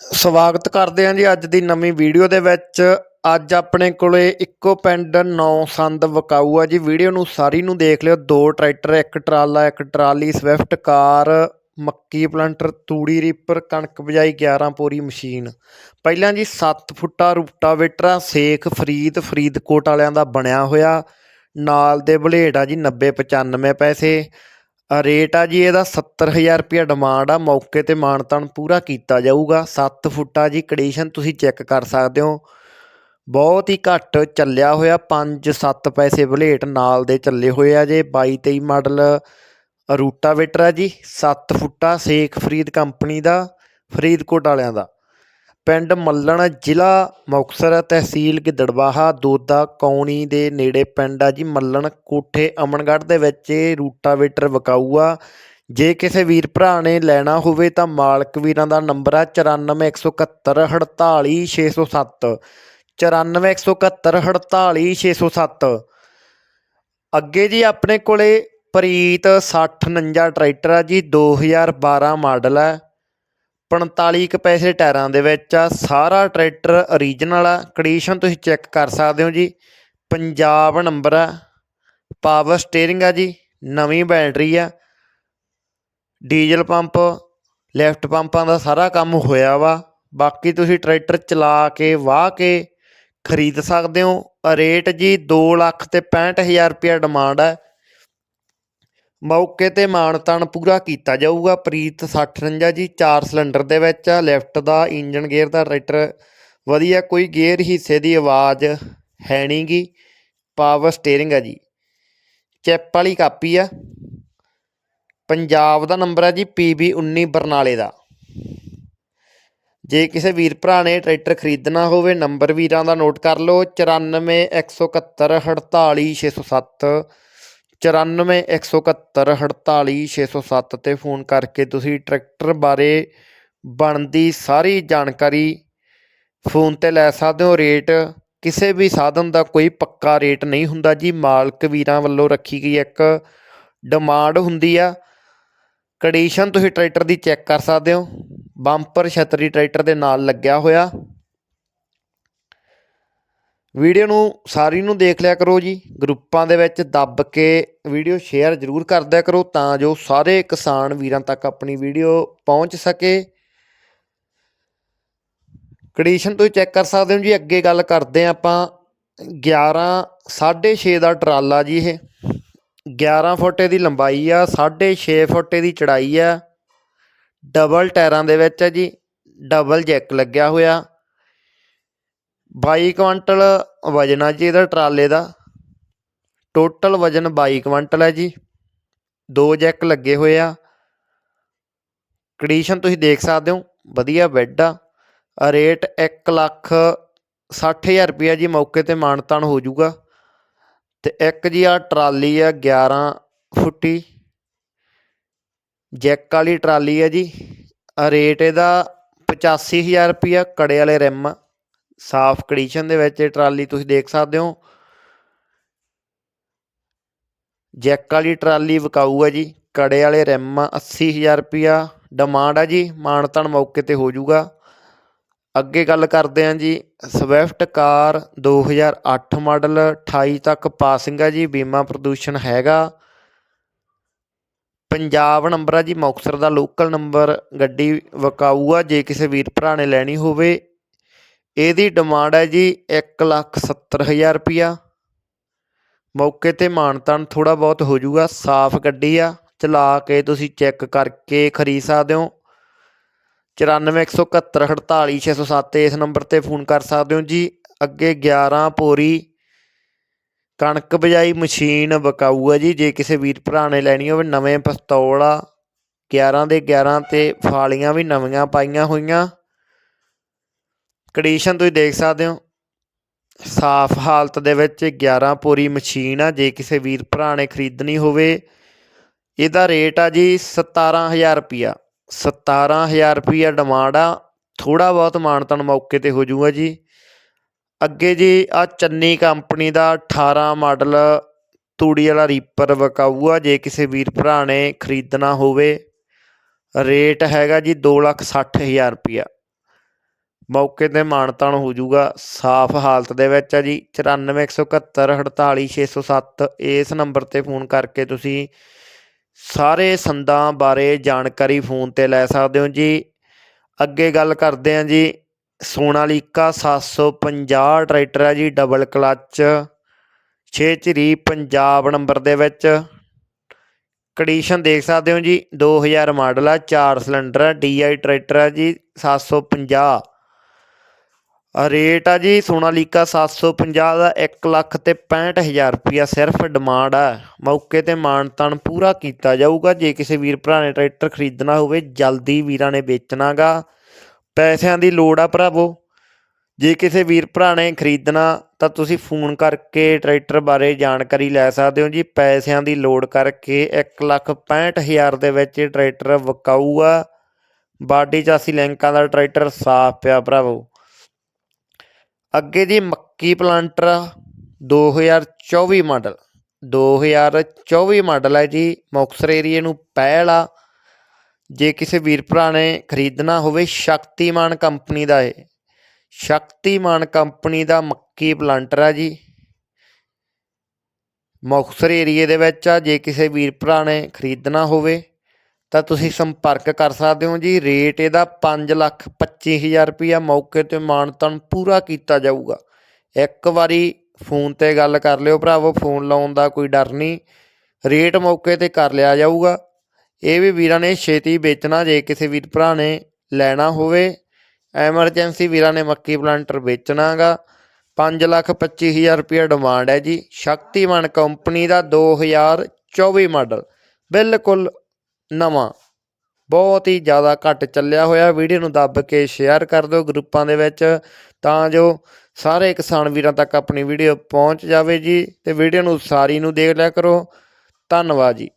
ਸਵਾਗਤ ਕਰਦੇ ਹਾਂ ਜੀ ਅੱਜ ਦੀ ਨਵੀਂ ਵੀਡੀਓ ਦੇ ਵਿੱਚ। ਅੱਜ ਆਪਣੇ ਕੋਲੇ ਇੱਕੋ ਪਿੰਡ ਨੌ ਸੰਦ ਵਕਾਊ ਆ ਜੀ। ਵੀਡੀਓ ਨੂੰ ਸਾਰੀ ਨੂੰ ਦੇਖ ਲਿਓ। ਦੋ ਟਰੈਕਟਰ, ਇੱਕ ਟਰਾਲਾ, ਇੱਕ ਟਰਾਲੀ, ਸਵਿਫਟ ਕਾਰ, ਮੱਕੀ ਪਲੰਟਰ, ਤੂੜੀ ਰੀਪਰ, ਕਣਕ ਬਜਾਈ 11 ਪੋਰੀ ਮਸ਼ੀਨ। ਪਹਿਲਾਂ ਜੀ 7 ਫੁੱਟਾ ਰੂਟਾਵੇਟਰ ਸੇਖ ਫਰੀਦ, ਫਰੀਦਕੋਟ ਵਾਲਿਆਂ ਦਾ ਬਣਿਆ ਹੋਇਆ। ਨਾਲ ਦੇ ਬਲੇਡ ਆ ਜੀ 90 95 ਪੈਸੇ। ਰੇਟ ਆ ਜੀ ਇਹਦਾ 70000 ਰੁਪਇਆ ਡਿਮਾਂਡ ਆ, ਮੌਕੇ ਤੇ ਮਾਨਤਾਨ ਪੂਰਾ ਕੀਤਾ ਜਾਊਗਾ। 7 ਫੁੱਟਾ ਜੀ ਕੰਡੀਸ਼ਨ ਤੁਸੀਂ ਚੈੱਕ ਕਰ ਸਕਦੇ ਹੋ। ਬਹੁਤ ਹੀ ਘੱਟ ਚੱਲਿਆ ਹੋਇਆ 5-7 ਪੈਸੇ ਬਲੇਟ ਨਾਲ ਦੇ ਚੱਲੇ ਹੋਏ ਆ ਜੇ। 22-23 ਮਾਡਲ ਰੂਟਾਵੇਟਰ ਆ ਜੀ 7 ਫੁੱਟਾ, ਸੇਖ ਫਰੀਦ ਕੰਪਨੀ ਦਾ, ਫਰੀਦਕੋਟ ਵਾਲਿਆਂ ਦਾ। ਪਿੰਡ ਮੱਲਣ ਜ਼ਿਲ੍ਹਾ ਮੁਕਤਸਰ ਤਹਿਸੀਲ ਗਿੱਦੜਬਾਹਾ ਦੋਦਾ ਕੌਣੀ ਦੇ ਨੇੜੇ ਪਿੰਡ ਆ ਜੀ ਮੱਲਣ ਕੋਠੇ ਅਮਨਗੜ੍ਹ ਦੇ ਵਿੱਚ ਇਹ ਰੂਟਾਵੇਟਰ ਵਿਕਾਊ ਆ ਜੇ ਕਿਸੇ ਵੀਰ ਭਰਾ ਨੇ ਲੈਣਾ ਹੋਵੇ ਤਾਂ ਮਾਲਕ ਵੀਰਾਂ ਦਾ ਨੰਬਰ ਆ 9417148607 9417148607 ਅੱਗੇ ਜੀ ਆਪਣੇ ਕੋਲੇ ਪ੍ਰੀਤ 6049 ਟਰੈਕਟਰ ਆ ਜੀ 2012 ਮਾਡਲ ਹੈ 45 ਕੁ ਪੈਸੇ ਟਾਇਰਾਂ ਦੇ ਵਿੱਚ ਆ। ਸਾਰਾ ਟਰੈਕਟਰ ਓਰੀਜਨਲ ਆ। ਕੰਡੀਸ਼ਨ ਤੁਸੀਂ ਚੈੱਕ ਕਰ ਸਕਦੇ ਹੋ ਜੀ। ਪੰਜਾਬ ਨੰਬਰ ਆ। ਪਾਵਰ ਸਟੀਅਰਿੰਗ ਆ ਜੀ। ਨਵੀਂ ਬੈਟਰੀ ਆ। ਡੀਜ਼ਲ ਪੰਪ ਲੈਫਟ ਪੰਪਾਂ ਦਾ ਸਾਰਾ ਕੰਮ ਹੋਇਆ ਵਾ। ਬਾਕੀ ਤੁਸੀਂ ਟਰੈਕਟਰ ਚਲਾ ਕੇ, ਵਾਹ ਕੇ ਖਰੀਦ ਸਕਦੇ ਹੋ। ਰੇਟ ਜੀ 2 ਲੱਖ ਤੇ 65000 ਰੁਪਇਆ ਡਿਮਾਂਡ ਹੈ ਮੌਕੇ ਤੇ ਮਾਣ ਤਾਣ ਪੂਰਾ ਕੀਤਾ ਜਾਊਗਾ। ਪ੍ਰੀਤ 6049 ਜੀ 4 ਸਿਲੰਡਰ ਦੇ ਵਿੱਚ ਆ ਲੈਫਟ ਦਾ ਇੰਜਨ ਗੇਅਰ ਦਾ ਟਰੈਕਟਰ ਵਧੀਆ, ਕੋਈ ਗੇਅਰ ਹਿੱਸੇ ਦੀ ਆਵਾਜ਼ ਹੈ ਨਹੀਂਗੀ ਪਾਵਰ ਸਟੀਅਰਿੰਗ ਆ ਜੀ। ਚੈਪ ਵਾਲੀ ਕਾਪੀ ਆ। ਪੰਜਾਬ ਦਾ ਨੰਬਰ ਹੈ ਜੀ PB 19 ਬਰਨਾਲੇ ਦਾ। ਜੇ ਕਿਸੇ ਵੀਰ ਭਰਾ ਨੇ ਟਰੈਕਟਰ ਖਰੀਦਣਾ ਹੋਵੇ, ਨੰਬਰ ਵੀਰਾਂ ਦਾ ਨੋਟ ਕਰ ਲਓ 9417148607 9417148607 ਤੇ ਫੋਨ ਕਰਕੇ ਤੁਸੀਂ ਟਰੈਕਟਰ ਬਾਰੇ ਬਣਦੀ ਸਾਰੀ ਜਾਣਕਾਰੀ ਫੋਨ ਤੇ ਲੈ ਸਕਦੇ ਹੋ। ਰੇਟ, ਕਿਸੇ ਵੀ ਸਾਧਨ ਦਾ ਕੋਈ ਪੱਕਾ ਰੇਟ ਨਹੀਂ ਹੁੰਦਾ ਜੀ। ਮਾਲਕ ਵੀਰਾਂ ਵੱਲੋਂ ਰੱਖੀ ਗਈ ਇੱਕ ਡਿਮਾਂਡ ਹੁੰਦੀ ਆ। ਕੰਡੀਸ਼ਨ ਤੁਸੀਂ ਟਰੈਕਟਰ ਦੀ ਚੈੱਕ ਕਰ ਸਕਦੇ ਹੋ। ਬੰਪਰ ਛਤਰੀ ਟਰੈਕਟਰ ਦੇ ਨਾਲ ਲੱਗਿਆ ਹੋਇਆ। ਵੀਡੀਓ ਨੂੰ ਸਾਰੀ ਨੂੰ ਦੇਖ ਲਿਆ ਕਰੋ ਜੀ। ਗਰੁੱਪਾਂ ਦੇ ਵਿੱਚ ਦੱਬ ਕੇ ਵੀਡੀਓ ਸ਼ੇਅਰ ਜ਼ਰੂਰ ਕਰਦਿਆ ਕਰੋ ਤਾਂ ਜੋ ਸਾਰੇ ਕਿਸਾਨ ਵੀਰਾਂ ਤੱਕ ਆਪਣੀ ਵੀਡੀਓ ਪਹੁੰਚ ਸਕੇ। ਕੰਡੀਸ਼ਨ ਤੁਸੀਂ ਚੈੱਕ ਕਰ ਸਕਦੇ ਹੋ ਜੀ। ਅੱਗੇ ਗੱਲ ਕਰਦੇ ਹਾਂ ਆਪਾਂ। 11 6.5 ਦਾ ਟਰਾਲਾ ਜੀ ਇਹ। 11 ਫੁੱਟ ਦੀ ਲੰਬਾਈ ਆ 6.5 ਫੁੱਟ ਦੀ ਚੜਾਈ ਆ। ਡਬਲ ਟਾਇਰਾਂ ਦੇ ਵਿੱਚ ਹੈ ਜੀ। ਡਬਲ ਜੈਕ ਲੱਗਿਆ ਹੋਇਆ। 22 ਕੁਇੰਟਲ ਵਜਨ ਆ ਜੀ ਇਹਦਾ, ਟਰਾਲੇ ਦਾ। ਟੋਟਲ ਵਜਨ 22 ਕੁਇੰਟਲ ਹੈ ਜੀ। ਦੋ ਜੈਕ ਲੱਗੇ ਹੋਏ ਆ। ਕੰਡੀਸ਼ਨ ਤੁਸੀਂ ਦੇਖ ਸਕਦੇ ਹੋ, ਵਧੀਆ ਬੈੱਡ ਆ। ਰੇਟ 1 ਲੱਖ 60000 ਰੁਪਇਆ ਜੀ ਮੌਕੇ ਤੇ ਮਾਨਤਾਨ ਹੋ ਜਾਊਗਾ। ਤੇ ਇੱਕ ਜੀ ਆ ਟਰਾਲੀ ਆ 11 ਫੁੱਟੀ। ਜੈਕ ਵਾਲੀ ਟਰਾਲੀ ਆ ਜੀ। ਰੇਟ ਇਹਦਾ 85000 ਰੁਪਇਆ, ਕੜੇ ਵਾਲੇ ਰਿਮ। ਸਾਫ਼ ਕੰਡੀਸ਼ਨ ਦੇ ਵਿੱਚ ਇਹ ਟਰਾਲੀ ਤੁਸੀਂ ਦੇਖ ਸਕਦੇ ਹੋ। ਜੈਕ ਵਾਲੀ ਟਰਾਲੀ ਵਿਕਾਊ ਹੈ ਜੀ, ਕੜੇ ਵਾਲੇ ਰਿਮ 80000 ਰੁਪਇਆ ਡਿਮਾਂਡ ਆ ਜੀ ਮਾਨਤਨ ਮੌਕੇ ਤੇ ਹੋ ਜਾਊਗਾ ਅੱਗੇ ਗੱਲ ਕਰਦੇ ਹਾਂ ਜੀ ਸਵਿਫਟ ਕਾਰ 2008 ਮਾਡਲ 28 ਤੱਕ ਪਾਸਿੰਗ ਹੈ ਜੀ, ਬੀਮਾ ਪ੍ਰਦੂਸ਼ਣ ਹੈਗਾ। ਪੰਜਾਬ ਨੰਬਰ ਆ ਜੀ ਮੁਕਤਸਰ ਦਾ ਲੋਕਲ ਨੰਬਰ ਗੱਡੀ ਵਿਕਾਊ ਆ, ਜੇ ਕਿਸੇ ਵੀਰ ਭਰਾ ਨੇ ਲੈਣੀ ਹੋਵੇ। ਇਹਦੀ ਡਿਮਾਂਡ ਹੈ ਜੀ 170000 ਰੁਪਿਆ ਮੌਕੇ ਤੇ ਮਾਨਤਾਨ ਥੋੜਾ ਬਹੁਤ ਹੋ ਜਾਊਗਾ, ਸਾਫ਼ ਗੱਡੀ ਆ, ਚਲਾ ਕੇ ਤੁਸੀਂ ਚੈੱਕ ਕਰਕੇ ਖਰੀਦ ਸਕਦੇ ਹੋ। 9417148607 ਇਸ ਨੰਬਰ ਤੇ ਫੋਨ ਕਰ ਸਕਦੇ ਹੋ ਜੀ। ਅੱਗੇ 11 ਪੋਰੀ ਕਣਕ ਬਜਾਈ ਮਸ਼ੀਨ ਵਿਕਾਊ ਹੈ ਜੀ, ਜੇ ਕਿਸੇ ਵੀਰ ਭਰਾ ਨੇ ਲੈਣੀ ਹੋਵੇ, ਨਵੇਂ ਪਿਸਤੌਲ ਆ 11 ਦੇ 11 ਤੇ ਫਾਲੀਆਂ ਵੀ ਨਵੀਆਂ ਪਾਈਆਂ ਹੋਈਆਂ। ਕੰਡੀਸ਼ਨ ਤੁਸੀਂ ਦੇਖ ਸਕਦੇ ਹੋ। ਸਾਫ਼ ਹਾਲਤ ਦੇ ਵਿੱਚ 11 ਪੂਰੀ ਮਸ਼ੀਨ ਆ, ਜੇ ਕਿਸੇ ਵੀਰ ਭਰਾ ਨੇ ਖਰੀਦਣੀ ਹੋਵੇ। ਇਹਦਾ ਰੇਟ ਆ ਜੀ 17000 ਰੁਪਿਆ 17000 ਰੁਪਿਆ ਡਿਮਾਂਡ ਆ। ਥੋੜਾ ਬਹੁਤ ਮਾਨਤਨ ਮੌਕੇ ਤੇ ਹੋ ਜਾਊਗਾ ਜੀ। ਅੱਗੇ ਜੀ ਆ ਚੰਨੀ ਕੰਪਨੀ ਦਾ 18 ਮਾਡਲ ਤੂੜੀ ਵਾਲਾ ਰੀਪਰ ਵਿਕਾਊ ਆ ਜੇ ਕਿਸੇ ਵੀਰ ਭਰਾ ਨੇ ਖਰੀਦਣਾ ਹੋਵੇ। ਰੇਟ ਹੈਗਾ ਜੀ 260000 ਰੁਪਿਆ ਮੌਕੇ ਤੇ ਮਾਨਤਾਨ ਹੋ ਜਾਊਗਾ। ਸਾਫ਼ ਹਾਲਤ ਦੇ ਵਿੱਚ ਆ ਜੀ। 9417148607 ਇਸ ਨੰਬਰ ਤੇ ਫੋਨ ਕਰਕੇ ਤੁਸੀਂ ਸਾਰੇ ਸੰਦਾਂ ਬਾਰੇ ਜਾਣਕਾਰੀ ਫੋਨ ਤੇ ਲੈ ਸਕਦੇ ਹੋ ਜੀ। ਅੱਗੇ ਗੱਲ ਕਰਦੇ ਹਾਂ ਜੀ। ਸੋਨਾਲੀਕਾ 750 ਟਰੈਕਟਰ ਹੈ ਜੀ ਡਬਲ ਕਲੱਚ 6 ਝਰੀ ਪੰਜਾਬ ਨੰਬਰ ਦੇ ਵਿੱਚ। ਕੰਡੀਸ਼ਨ ਦੇਖ ਸਕਦੇ ਹੋ ਜੀ। 2000 ਮਾਡਲ ਆ 4 ਸਿਲੰਡਰ ਆ ਡੀਆਈ ਟਰੈਕਟਰ ਆ ਜੀ 750 ਆ ਰੇਟ ਆ ਜੀ ਸੋਨਾਲੀਕਾ 750 ਦਾ 1 ਲੱਖ ਤੇ 65000 ਰੁਪਿਆ ਸਿਰਫ ਡਿਮਾਂਡ ਆ। ਮੌਕੇ ਤੇ ਮਾਨਤਾਨ ਪੂਰਾ ਕੀਤਾ ਜਾਊਗਾ। ਜੇ ਕਿਸੇ ਵੀਰ ਭਰਾ ਨੇ ਟਰੈਕਟਰ ਖਰੀਦਣਾ ਹੋਵੇ, ਜਲਦੀ ਵੀਰਾਂ ਨੇ ਵੇਚਣਾਗਾ। ਪੈਸਿਆਂ ਦੀ ਲੋੜ ਆ ਭਰਾਵੋ। ਜੇ ਕਿਸੇ ਵੀਰ ਭਰਾ ਨੇ ਖਰੀਦਣਾ, ਤਾਂ ਤੁਸੀਂ ਫੋਨ ਕਰਕੇ ਟਰੈਕਟਰ ਬਾਰੇ ਜਾਣਕਾਰੀ ਲੈ ਸਕਦੇ ਹੋ ਜੀ। ਪੈਸਿਆਂ ਦੀ ਲੋੜ ਕਰਕੇ 165000 ਦੇ ਵਿੱਚ ਟਰੈਕਟਰ ਵਿਕਾਊ ਆ ਬਾਡੀ ਚਾਸੀ ਲਿੰਕਾਂ ਦਾ ਟਰੈਕਟਰ ਸਾਫ਼ ਪਿਆ ਭਰਾਵੋ। ਅੱਗੇ ਜੀ ਮੱਕੀ ਪਲਾਂਟਰ 2024 ਮਾਡਲ। 2024 ਮਾਡਲ ਹੈ ਜੀ, ਮੁਕਤਸਰ ਏਰੀਏ ਨੂੰ ਪਹਿਲ ਆ। ਜੇ ਕਿਸੇ ਵੀਰ ਭਰਾ ਨੇ ਖਰੀਦਣਾ ਹੋਵੇ, ਸ਼ਕਤੀਮਾਨ ਕੰਪਨੀ ਦਾ ਇਹ। ਸ਼ਕਤੀਮਾਨ ਕੰਪਨੀ ਦਾ ਮੱਕੀ ਪਲਾਂਟਰ ਆ ਜੀ। ਮੁਕਤਸਰ ਏਰੀਏ ਦੇ ਵਿੱਚ ਆ, ਜੇ ਕਿਸੇ ਵੀਰ ਭਰਾ ਨੇ ਖਰੀਦਣਾ ਹੋਵੇ ਤਾਂ ਤੁਸੀਂ ਸੰਪਰਕ ਕਰ ਸਕਦੇ ਹੋ ਜੀ। ਰੇਟ ਇਹਦਾ 5 ਲੱਖ 25000 ਰੁਪਇਆ ਮੌਕੇ ਤੇ ਮਾਨਤਨ ਪੂਰਾ ਕੀਤਾ ਜਾਊਗਾ। ਇੱਕ ਵਾਰੀ ਫੋਨ ਤੇ ਗੱਲ ਕਰ ਲਿਓ ਭਰਾਵੋ, ਫੋਨ ਲਾਉਣ ਦਾ ਕੋਈ ਡਰ ਨਹੀਂ। ਰੇਟ ਮੌਕੇ ਤੇ ਕਰ ਲਿਆ ਜਾਊਗਾ। ਇਹ ਵੀ ਵੀਰਾਂ ਨੇ ਛੇਤੀ ਵੇਚਣਾ, ਜੇ ਕਿਸੇ ਵੀਰ ਭਰਾ ਨੇ ਲੈਣਾ ਹੋਵੇ। ਐਮਰਜੈਂਸੀ ਵੀਰਾਂ ਨੇ ਮੱਕੀ ਪਲਾਂਟਰ ਵੇਚਣਾਗਾ। 5 ਲੱਖ 25000 ਰੁਪਇਆ ਡਿਮਾਂਡ ਹੈ ਜੀ। ਸ਼ਕਤੀਮਾਨ ਕੰਪਨੀ ਦਾ 2024 ਮਾਡਲ। ਬਿਲਕੁਲ ਨਵਾਂ। ਬਹੁਤ ਹੀ ਜ਼ਿਆਦਾ ਘੱਟ ਚੱਲਿਆ ਹੋਇਆ। ਵੀਡੀਓ ਨੂੰ ਦੱਬ ਕੇ ਸ਼ੇਅਰ ਕਰ ਦਿਓ ਗਰੁੱਪਾਂ ਦੇ ਵਿੱਚ ਤਾਂ ਜੋ ਸਾਰੇ ਕਿਸਾਨ ਵੀਰਾਂ ਤੱਕ ਆਪਣੀ ਵੀਡੀਓ ਪਹੁੰਚ ਜਾਵੇ ਜੀ। ਤੇ ਵੀਡੀਓ ਨੂੰ ਸਾਰੀ ਨੂੰ ਦੇਖ ਲਿਆ ਕਰੋ। ਧੰਨਵਾਦ ਜੀ।